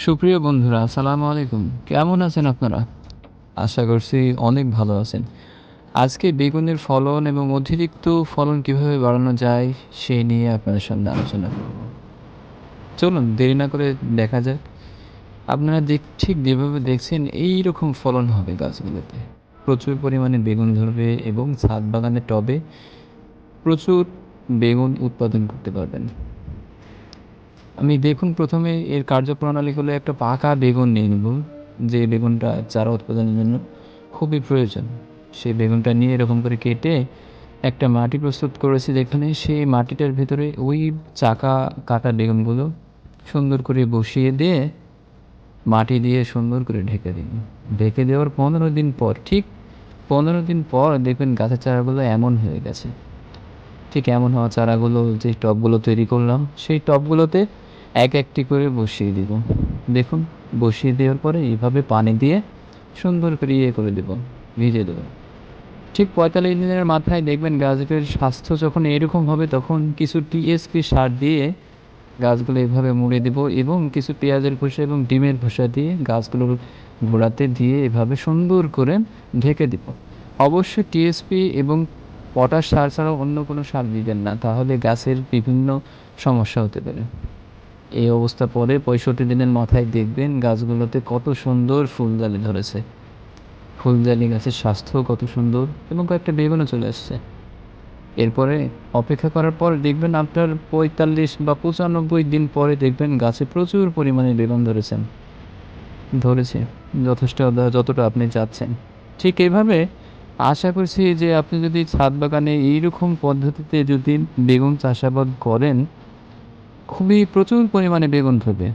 সুপ্রিয় বন্ধুরা, আসসালামু আলাইকুম। কেমন আছেন আপনারা? আশা করছি অনেক ভালো আছেন। আজকে বেগুনের ফলন এবং অতিরিক্ত ফলন কীভাবে বাড়ানো যায় সেই নিয়ে আপনাদের সামনে আলোচনা করব। চলুন, দেরি না করে দেখা যাক। আপনারা দেখ ঠিক যেভাবে দেখছেন এই রকম ফলন হবে গাছগুলোতে। প্রচুর পরিমাণে বেগুন ধরবে এবং ছাদ বাগানের টবে প্রচুর বেগুন উৎপাদন করতে পারবেন। আমি দেখুন প্রথমে এর কার্যপ্রণালী হলো একটা পাকা বেগুন নিয়ে নেব যে বেগুনটা চারা উৎপাদনের জন্য খুবই প্রয়োজন। সেই বেগুনটা নিয়ে এরকম করে কেটে একটা মাটি প্রস্তুত করেছি যেখানে সেই মাটিটার ভেতরে ওই চাকা কাটা বেগুনগুলো সুন্দর করে বসিয়ে দিয়ে মাটি দিয়ে সুন্দর করে ঢেকে দিন ঢেকে দেওয়ার পনেরো দিন পর, ঠিক পনেরো দিন পর দেখবেন গাছের চারাগুলো এমন হয়ে গেছে। ঠিক এমন হওয়া চারাগুলো যে টবগুলো তৈরি করলাম, সেই টবগুলোতে এক একটি করে বসিয়ে দিব। দেখুন, বসিয়ে দেওয়ার পরে এইভাবে পানি দিয়ে সুন্দর করে ইয়ে করে দেবো ভিজে দেবো। ঠিক পঁয়তাল্লিশ দিনের মাথায় দেখবেন গাছের স্বাস্থ্য যখন এরকম হবে, তখন কিছু টিএসপি সার দিয়ে গাছগুলো এভাবে মুড়ে দেব এবং কিছু পেঁয়াজের খোসা এবং ডিমের খোসা দিয়ে গাছগুলোর গোড়াতে দিয়ে এভাবে সুন্দর করে ঢেকে দেব। অবশ্যই টিএসপি এবং পটাশ সার ছাড়াও অন্য কোনো সার দিবেন না, তাহলে গাছের বিভিন্ন সমস্যা হতে পারে। এই অবস্থা পরে পঁয়ষট্টি দিনের মাথায় দেখবেন গাছগুলোতে কত সুন্দর ফুলজালি ধরেছে। ফুলজালি গাছের স্বাস্থ্য কত সুন্দর এবং কয়েকটা বেগুনও চলে আসছে। এরপরে অপেক্ষা করার পর দেখবেন আপনার পঁয়তাল্লিশ বা পঁচানব্বই দিন পরে দেখবেন গাছে প্রচুর পরিমাণে বেগুন ধরেছেন। ধরেছে, যথেষ্ট যতটা আপনি চাচ্ছেন। ঠিক এভাবে আশা করছি যে আপনি যদি ছাদ বাগানে এইরকম পদ্ধতিতে যদি বেগুন চাষাবাদ করেন খুবই প্রচুর পরিমাণে বেগুন ধরবে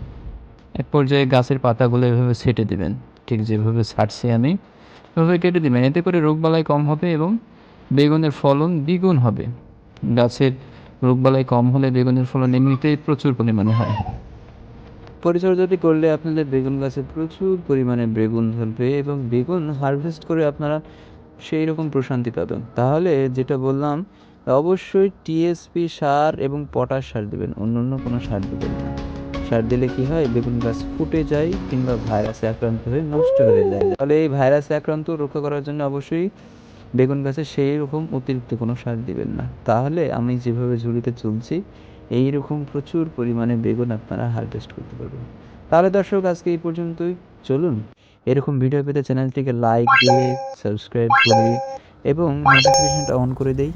এক পর্যায়ে গাছের পাতাগুলো এভাবে ছেটে দেবেন। ঠিক যেভাবে ছাড়ছি আমি, এভাবে কেটে দেবেন। এতে করে রোগবালাই কম হবে এবং বেগুনের ফলন দ্বিগুণ হবে। গাছের রোগবালাই কম হলে বেগুনের ফলন এমনিতেই প্রচুর পরিমাণে হয়। পরিচর্যাটি করলে আপনাদের বেগুন গাছে প্রচুর পরিমাণে বেগুন ধরবে এবং বেগুন হারভেস্ট করে আপনারা সেই রকম প্রশান্তি পাবেন। তাহলে যেটা বললাম অবশ্যই টিএসপি সার এবং পটাশ সার দেবেন, অন্য অন্য কোনো সার দেবেন না। সার দিলে কি হয়? বেগুন গাছ ফুটে যায় কিংবা ভাইরাসে আক্রান্ত হয়ে নষ্ট হয়ে যায়। তাহলে এই ভাইরাসে আক্রান্ত রক্ষা করার জন্য অবশ্যই বেগুন গাছে সেই রকম অতিরিক্ত কোনো সার দিবেন না। তাহলে আমি যেভাবে ঝুড়িতে চলছি এই রকম প্রচুর পরিমাণে বেগুন আপনারা হারভেস্ট করতে পারবেন। তাহলে দর্শক, আজকে এই পর্যন্তই। চলুন, এরকম ভিডিও পেতে চ্যানেলটিকে লাইক দিয়ে সাবস্ক্রাইব করে এবং নোটিফিকেশনটা অন করে দেই।